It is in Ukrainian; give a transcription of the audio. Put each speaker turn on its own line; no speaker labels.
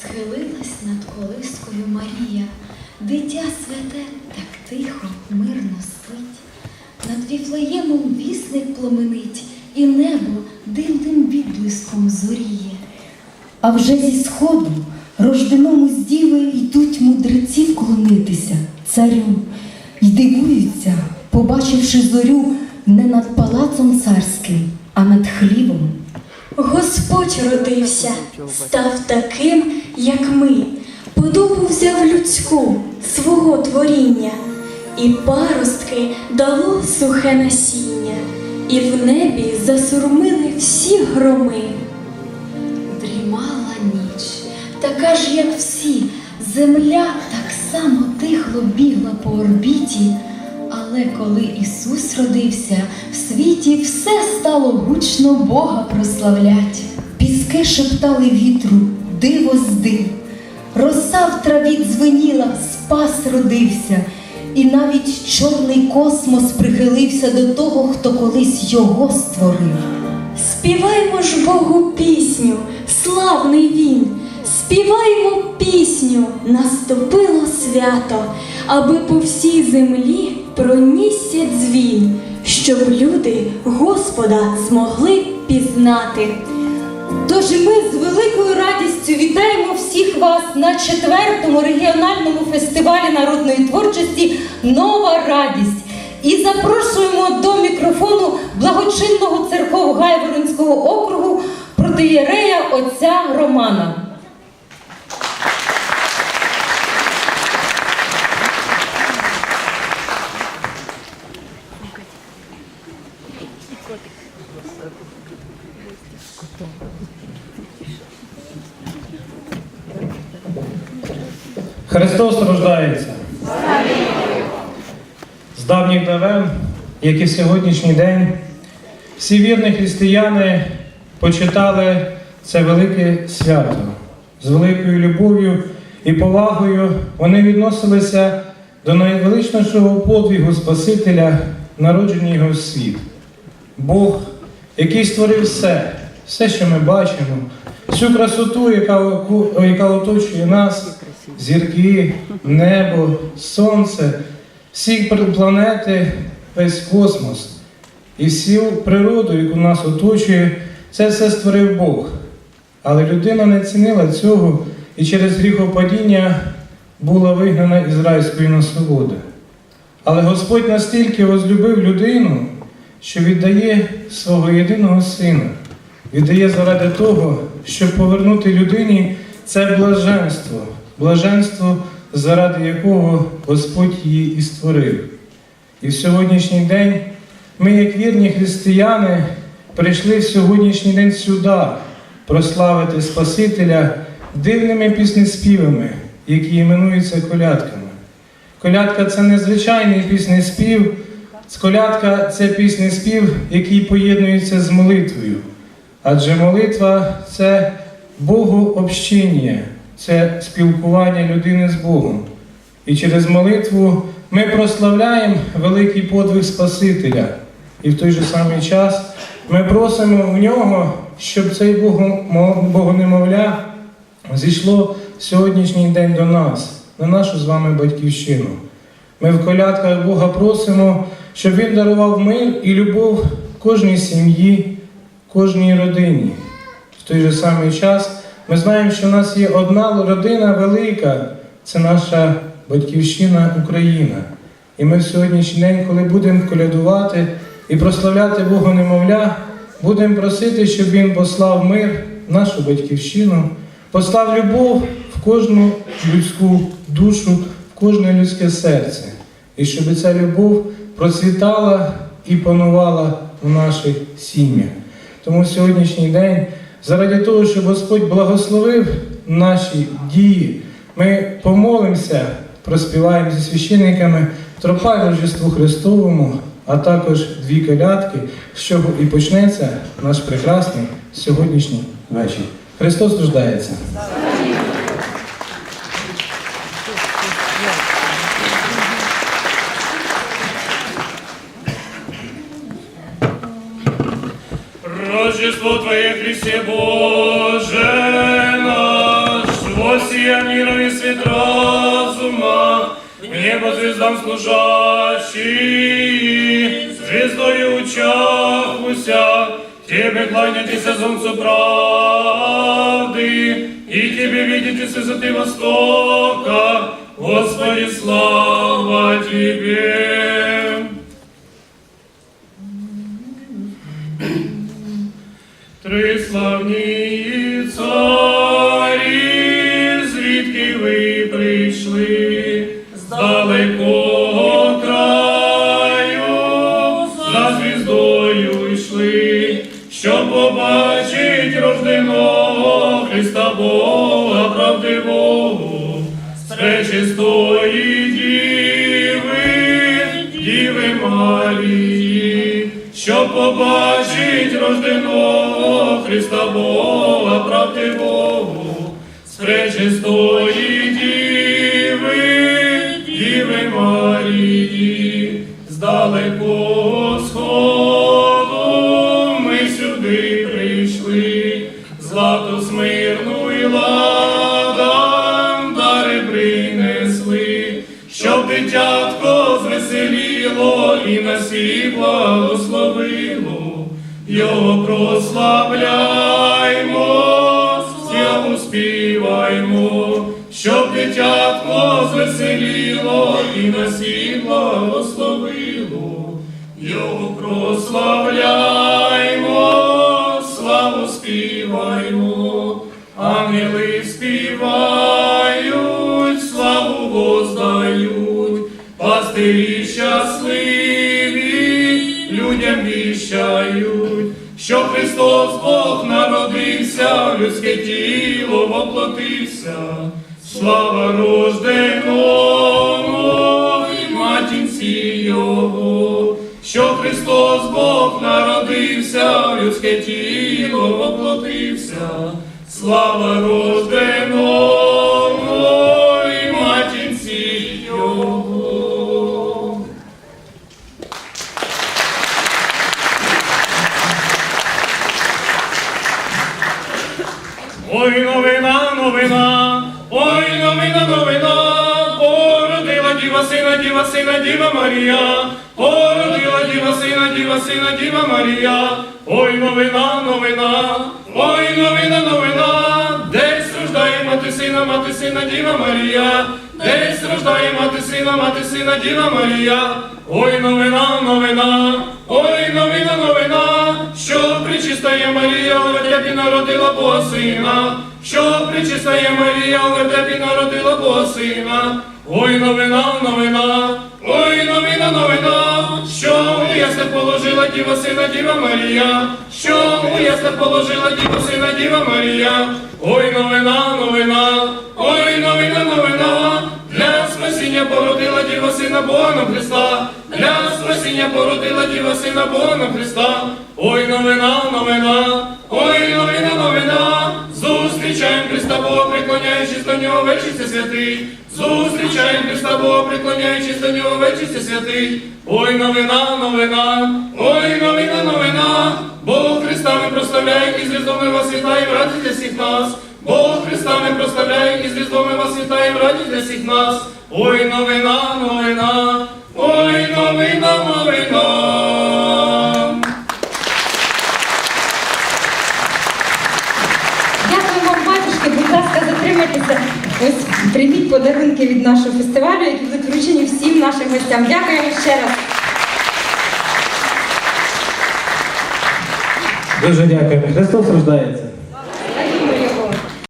Схилилась над колискою Марія, дитя святе так тихо, мирно спить. Над віфлеємом вісник пломенить, і небо дивним відблиском зоріє.
А вже зі сходу рожденому з діви йдуть мудреці вклонитися царю й дивуються, побачивши зорю не над палацом царським, а над хлівом.
Господь родився, став таким, як ми, подобу взяв людську свого творіння, і паростки дало сухе насіння, і в небі засурмили всі громи.
Дрімала ніч, така ж, як всі, земля так само тихо бігла по орбіті. Але коли Ісус родився, в світі все стало гучно Бога прославлять.
Піски шептали вітру, диво з див. Роса в траві дзвеніла, спас родився, і навіть чорний космос прихилився до того, хто колись його створив.
Співаймо ж Богу пісню, славний він, співаймо пісню, наступило свято, аби по всій землі пронісся дзвін, щоб люди Господа змогли пізнати.
Тож ми з великою радістю вітаємо всіх вас на четвертому регіональному фестивалі народної творчості Нова радість і запрошуємо до мікрофону благочинного церков Гайворонського округу протиєрея отця Романа.
Христос рождається. З давніх давен, як і в сьогоднішній день, всі вірні християни почитали це велике свято. З великою любов'ю і повагою вони відносилися до найвеличнішого подвігу Спасителя, народження його в світ. Бог, який створив все, все, що ми бачимо, всю красоту, яка, яка оточує нас, зірки, небо, сонце, всі планети, весь космос і всю природу, яку нас оточує, це все створив Бог. Але людина не цінила цього і через гріхопадіння була вигнана із райської насолоди. Але Господь настільки возлюбив людину, що віддає свого єдиного сина, віддає заради того, щоб повернути людині це блаженство, блаженство, заради якого Господь її і створив. І в сьогоднішній день ми, як вірні християни, прийшли в сьогоднішній день сюди прославити Спасителя дивними піснеспівами, які іменуються колядками. Колядка це не звичайний піснеспів, колядка це піснеспів, який поєднується з молитвою. Адже молитва це Богообщення, це спілкування людини з Богом. І через молитву ми прославляємо великий подвиг Спасителя. І в той же самий час ми просимо в нього, щоб цей Богонемовля зійшло сьогоднішній день до нас, на нашу з вами батьківщину. Ми в колядках Бога просимо, щоб Він дарував мир і любов кожній сім'ї, кожній родині. В той же самий час ми знаємо, що в нас є одна родина велика, це наша батьківщина Україна. І ми сьогоднішній день, коли будемо колядувати і прославляти Бога немовля, будемо просити, щоб Він послав мир в нашу батьківщину, послав любов в кожну людську душу, в кожне людське серце. І щоб ця любов процвітала і панувала в наших сім'ях. Тому сьогоднішній день, заради того, щоб Господь благословив наші дії, ми помолимося, проспіваємо зі священниками тропа Рождеству Христовому, а також дві колядки, чого і почнеться наш прекрасний сьогоднішній вечір. Христос рождається.
Рождество Твое, Христе Боже наш, во сия и свет разума, небо звездам служащий, звездою учахуся, Тебе кланяйтесь солнцу правды, и Тебе видите с Востока, Господи, слава Тебе! З пречистої діви, діви Марії, щоб побачить рожденого Христа Бога правдивого, з пречистої діви, діви Марії, з і на свій благословило, його прославляймо, йому співаймо, щоб дитятко звеселіло і на свій благословило, його прославляймо, що Христос Бог народився, людське тіло воплотився, слава рожденому і матінці Його, що Христос Бог народився, людське тіло воплотився, слава рожденому сина, діва Марія, породила діва сина, діва сина, діва Марія, ой, новина, новина, ой, новина, новина, десь рождає мати сина, мати сина, діва Марія, десь рождає мати сина, мати сина, діва Марія, ой, новина, новина, ой, новина, новина, що причистає Марія, у вертепі народила Бога сина, що причистає Марія, у вертепі народила Бога сина, ой, новина, новина, ой, новина, новина, що у яслах положила діва сина, діва Марія, що у яслах положила діва сина, діва Марія, ой, новина, новина, ой, новина, новина, для спасіння породила діва сина Бога нам Христа, для спасіння породила діва сина Бога нам Христа, ой, новина, новина, ой, новина, новина, зустрічаємо Христа Бога, преклоняючись до нього, вечиться святий, зустрічаємо Христа Бога, преклоняючись до нього, вечиться святий, ой, новина, новина, ой, новина, новина, Бог Христа ми прославляємо і з різдвом вас вітаємо, раді для всіх нас. Бог Христа ми прославляємо і з різдвом ми вас вітаємо, раді для всіх нас. Ой, новина, новина, ой, новина, новина.
Затримайтеся. Ось прийміть подарунки від нашого фестивалю, які будуть вручені всім нашим гостям. Дякуємо ще раз.
Дуже дякуємо. Христос рождається.